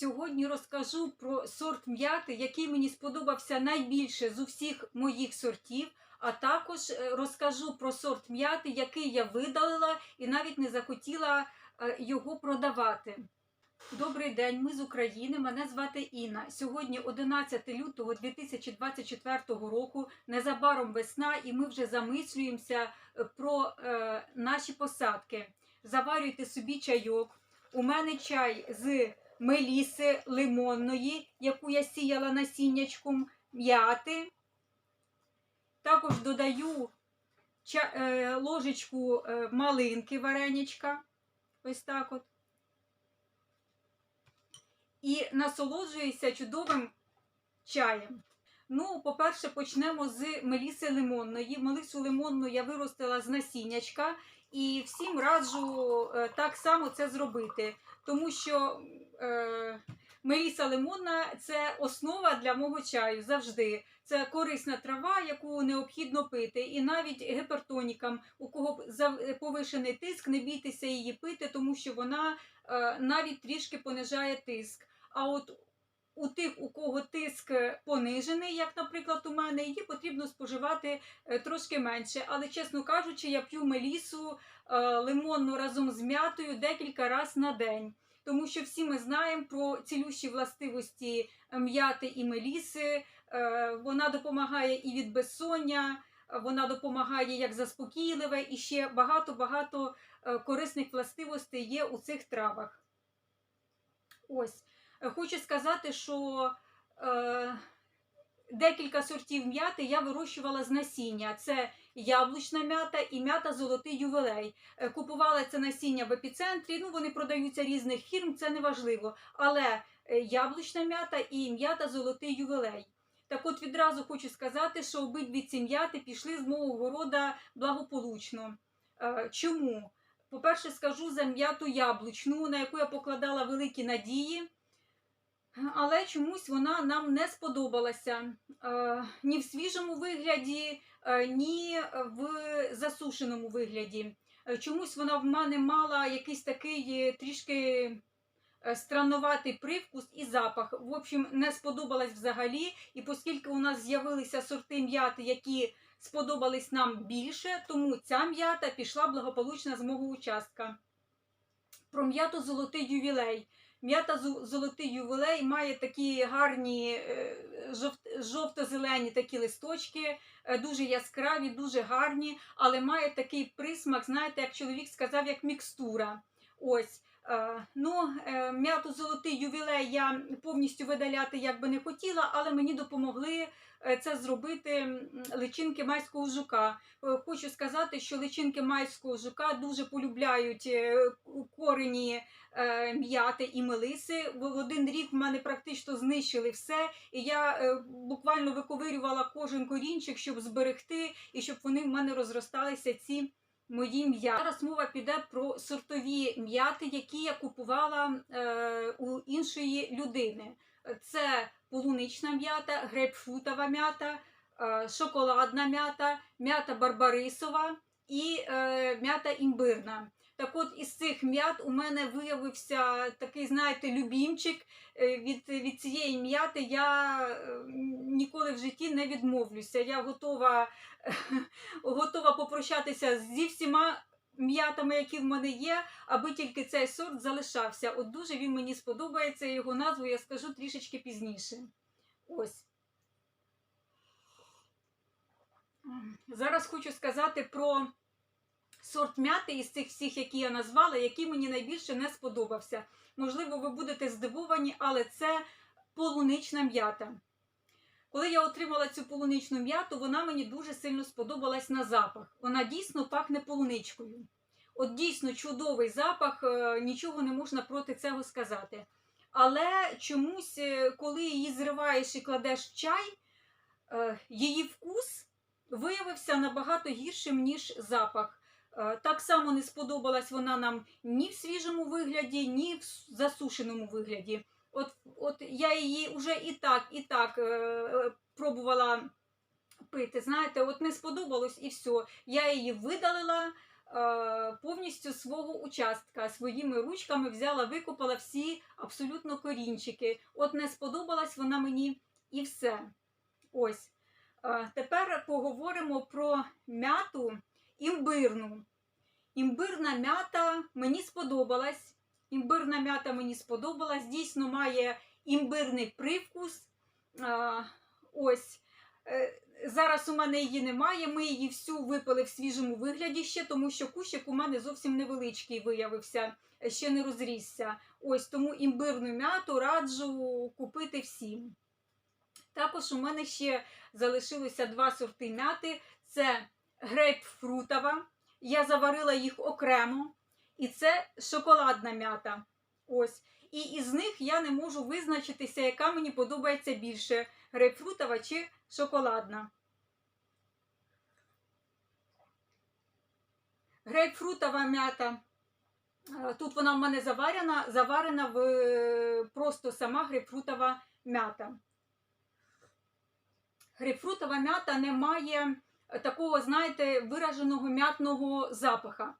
Сьогодні розкажу про сорт м'яти, який мені сподобався найбільше з усіх моїх сортів. А також е, розкажу про сорт м'яти, який я видалила і навіть не захотіла е, його продавати. Добрий день, ми з України. Мене звати Інна. Сьогодні 11 лютого 2024 року. Незабаром весна, і ми вже замислюємося е, про е, наші посадки. Заварюйте собі чайок. У мене чай з меліси лимонної, яку я сіяла насіннячком, м'яти. Також додаю е, ложечку е, малинки вареничка. Ось так от. І насолоджуюся чудовим чаєм. Ну, по-перше, почнемо з меліси лимонної. Мелису лимонну я виростила з насіннячка, і всім раджу е, так само це зробити. Тому що е, меліса лимонна це основа для мого чаю завжди. Це корисна трава, яку необхідно пити. І навіть гіпертонікам, у кого повишений тиск, не бійтеся її пити, тому що вона е, навіть трішки понижає тиск. А от у тих, у кого тиск понижений, як, наприклад, у мене, її потрібно споживати е, трошки менше. Але, чесно кажучи, я п'ю мелісу е, лимонну разом з м'ятою декілька разів на день. Тому що всі ми знаємо про цілющі властивості м'яти і меліси. Е, Вона допомагає і від безсоння, е, вона допомагає як заспокійливе, і ще багато-багато е, корисних властивостей є у цих травах. Ось. Хочу сказати, що е, декілька сортів м'яти я вирощувала з насіння. Це яблучна м'ята і м'ята золотий ювелей. Е, Купувала це насіння в епіцентрі. Ну, вони продаються різних фірм, це не важливо. Але е, яблучна м'ята і м'ята золотий ювелей. Так от відразу хочу сказати, що обидві ці м'яти пішли з мого города благополучно. Е, Чому? По-перше, скажу за м'яту яблучну, на яку я покладала великі надії. Але чомусь вона нам не сподобалася е, ні в свіжому вигляді, е, ні в засушеному вигляді. Е, Чомусь вона в мене мала якийсь такий трішки странноватий привкус і запах. В общем, не сподобалась взагалі. І оскільки у нас з'явилися сорти м'яти, які сподобались нам більше, тому ця м'ята пішла благополучно з мого участка. Про м'яту золотий ювілей. М'ята золотий ювілей має такі гарні е, жовт- жовто-зелені такі листочки, е, дуже яскраві, дуже гарні, але має такий присмак, знаєте, як чоловік сказав, як мікстура. Ось. Е, Ну, е, м'яту золотий ювілей я повністю видаляти як би не хотіла, але мені допомогли е, це зробити личинки майського жука. Хочу сказати, що личинки майського жука дуже полюбляють корені м'яти і мелиси. В один рік в мене практично знищили все, і я буквально виковирювала кожен корінчик, щоб зберегти і щоб вони в мене розросталися ці мої м'яти. Зараз мова піде про сортові м'яти, які я купувала е, у іншої людини. Це полунична м'ята, грейпфрутова м'ята, е, шоколадна м'ята, м'ята барбарисова і е, м'ята імбирна. Так от із цих м'ят у мене виявився такий, знаєте, любімчик. Е, Від, від цієї м'яти я е, ніколи в житті не відмовлюся. Я готова, готова попрощатися зі всіма м'ятами, які в мене є, аби тільки цей сорт залишався. От дуже він мені сподобається, його назву я скажу трішечки пізніше. Ось. Зараз хочу сказати про сорт м'яти із цих всіх, які я назвала, який мені найбільше не сподобався. Можливо, ви будете здивовані, але це полунична м'ята. Коли я отримала цю полуничну м'яту, вона мені дуже сильно сподобалась на запах. Вона дійсно пахне полуничкою. От дійсно чудовий запах, е, нічого не можна проти цього сказати. Але чомусь, е, коли її зриваєш і кладеш в чай, е, її вкус виявився набагато гіршим, ніж запах. Е, Так само не сподобалась вона нам ні в свіжому вигляді, ні в засушеному вигляді. От, от я її вже і так, і так е, е, пробувала пити. Знаєте, от не сподобалось і все. Я її видалила, е, повністю свого участка. Своїми ручками взяла, викопала всі абсолютно корінчики. От не сподобалась вона мені і все. Ось. Е, Тепер поговоримо про м'яту імбирну. Імбирна м'ята мені сподобалась. Імбирна м'ята мені сподобалась. Дійсно має імбирний привкус. А, ось. Е, Зараз у мене її немає. Ми її всю випили в свіжому вигляді ще, тому що кущик у мене зовсім невеличкий виявився, е, ще не розрісся. Ось тому імбирну м'яту раджу купити всім. Також у мене ще залишилося два сорти м'яти: це грейпфрутова. Я заварила їх окремо. І це шоколадна м'ята. Ось. І із них я не можу визначитися, яка мені подобається більше: грейпфрутова чи шоколадна. Грейпфрутова м'ята. е, Тут вона в мене заварена, заварена в е, просто сама грейпфрутова м'ята. Грейпфрутова м'ята не має такого, знаєте, вираженого м'ятного запаха.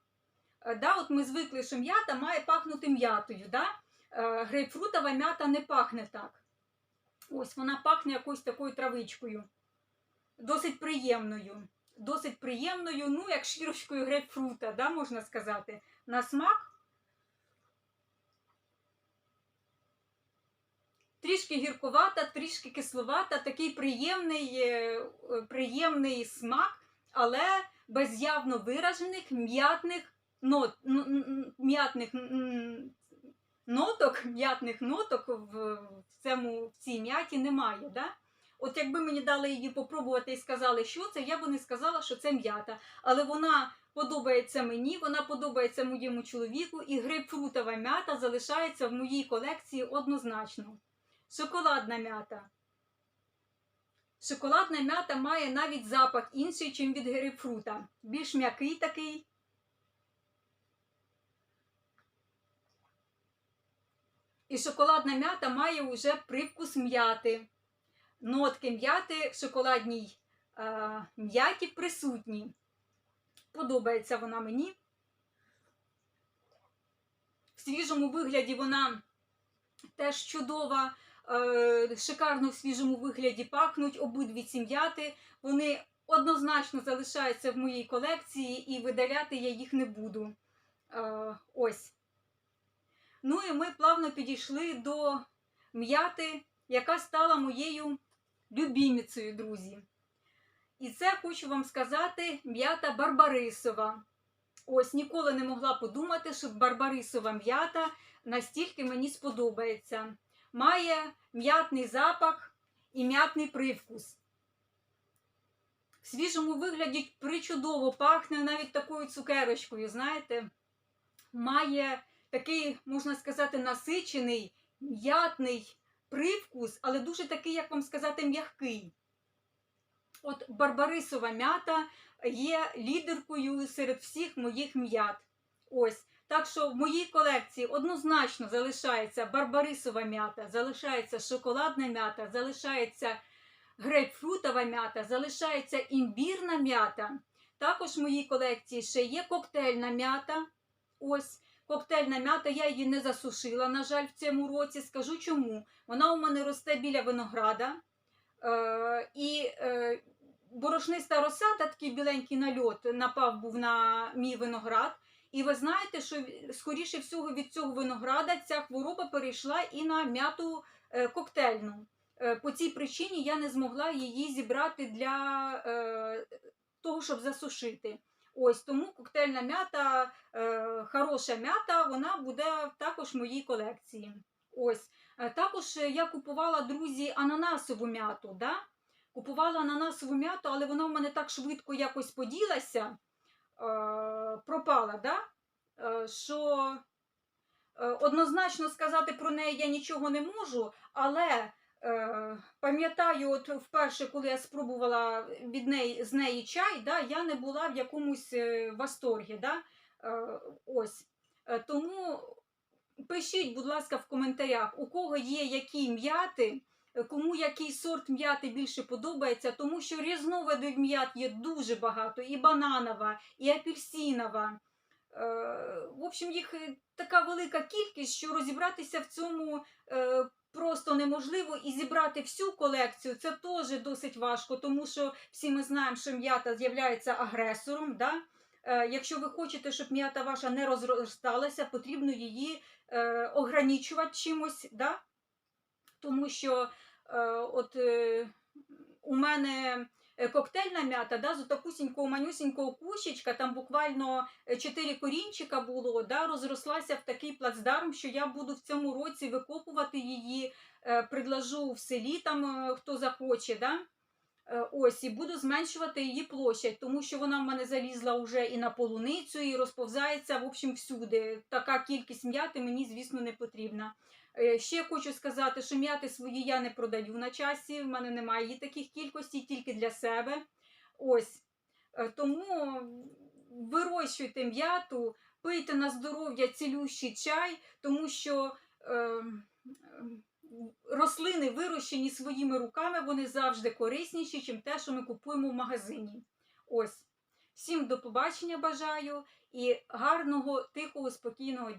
Е, Да, от ми звикли, що м'ята має пахнути м'ятою. Да? Е, Грейпфрутова м'ята не пахне так. Ось вона пахне якоюсь такою травичкою. Досить приємною. Досить приємною, ну, як шкірочкою грейпфрута, да, можна сказати. На смак. Трішки гіркувата, трішки кисловата, такий приємний, е, е, приємний смак, але без явно виражених м'ятних нот, м'ятних ноток, м'ятних ноток в, цьому, в цій м'яті немає. Да? От якби мені дали її попробувати і сказали, що це, я би не сказала, що це м'ята. Але вона подобається мені, вона подобається моєму чоловіку, і грейпфрутова м'ята залишається в моїй колекції однозначно. Шоколадна м'ята. Шоколадна м'ята має навіть запах інший, ніж від грейпфрута. Більш м'який такий. І шоколадна м'ята має вже привкус м'яти. Нотки м'яти в шоколадній е, м'яті присутні. Подобається вона мені. В свіжому вигляді вона теж чудова, шикарно в свіжому вигляді пахнуть обидві ці м'яти. Вони однозначно залишаються в моїй колекції і видаляти я їх не буду. Е, ось. Ну і ми плавно підійшли до м'яти, яка стала моєю любіміцею, друзі. І це хочу вам сказати м'ята Барбарисова. Ось ніколи не могла подумати, що Барбарисова м'ята настільки мені сподобається. Має м'ятний запах і м'ятний привкус. В свіжому вигляді причудово пахне навіть такою цукерочкою, знаєте, має такий, можна сказати, насичений, м'ятний привкус, але дуже такий, як вам сказати, м'який. От Барбарисова м'ята є лідеркою серед всіх моїх м'ят. Ось. Так що в моїй колекції однозначно залишається барбарисова м'ята, залишається шоколадна м'ята, залишається грейпфрутова м'ята, залишається імбірна м'ята. Також в моїй колекції ще є коктейльна м'ята. Ось. Коктейльна м'ята, я її не засушила, на жаль, в цьому році. Скажу чому. Вона у мене росте біля винограда. Е, і е, борошниста роса, та такий біленький нальот напав був на мій виноград. І ви знаєте, що скоріше всього від цього винограда ця хвороба перейшла і на м'яту е, коктейльну. Е, по цій причині я не змогла її зібрати для е, того, щоб засушити. Ось тому коктейльна м'ята, хороша м'ята, вона буде також в моїй колекції. Ось. Також я купувала, друзі, ананасову м'яту. Да? Купувала ананасову м'яту, але вона в мене так швидко якось поділася, пропала, да? е, що е, однозначно сказати про неї я нічого не можу, але е, пам'ятаю, от вперше, коли я спробувала від неї, з неї чай, да, я не була в якомусь е, восторгі. Да? Е, ось. Е, тому пишіть, будь ласка, в коментарях, у кого є які м'яти, е, кому який сорт м'яти більше подобається, тому що різновидів м'ят є дуже багато: і бананова, і апельсинова, в общем, їх е, така велика кількість, що розібратися в цьому е, просто неможливо і зібрати всю колекцію це теж досить важко, тому що всі ми знаємо, що м'ята з'являється агресором. Да? Е, Якщо ви хочете, щоб м'ята ваша не розросталася, потрібно її е, ограничувати чимось, да? Тому що е, от е, у мене е, коктейльна м'ята, да, з такусінького манюсінького кущичка, там буквально е, чотири корінчика було, да, розрослася в такий плацдарм, що я буду в цьому році викопувати її, предложу в селі, там хто захоче. Да? Ось, і буду зменшувати її площадь, тому що вона в мене залізла вже і на полуницю, і розповзається, в общем, всюди. Така кількість м'яти мені, звісно, не потрібна. Е, Ще хочу сказати, що м'яти свої я не продаю на часі, в мене немає її таких кількостей, тільки для себе. Ось. Е, Тому вирощуйте м'яту, пийте на здоров'я цілющий чай, тому що. Е, рослини, вирощені своїми руками, вони завжди корисніші, ніж те, що ми купуємо в магазині. Ось. Всім до побачення бажаю і гарного, тихого, спокійного дня.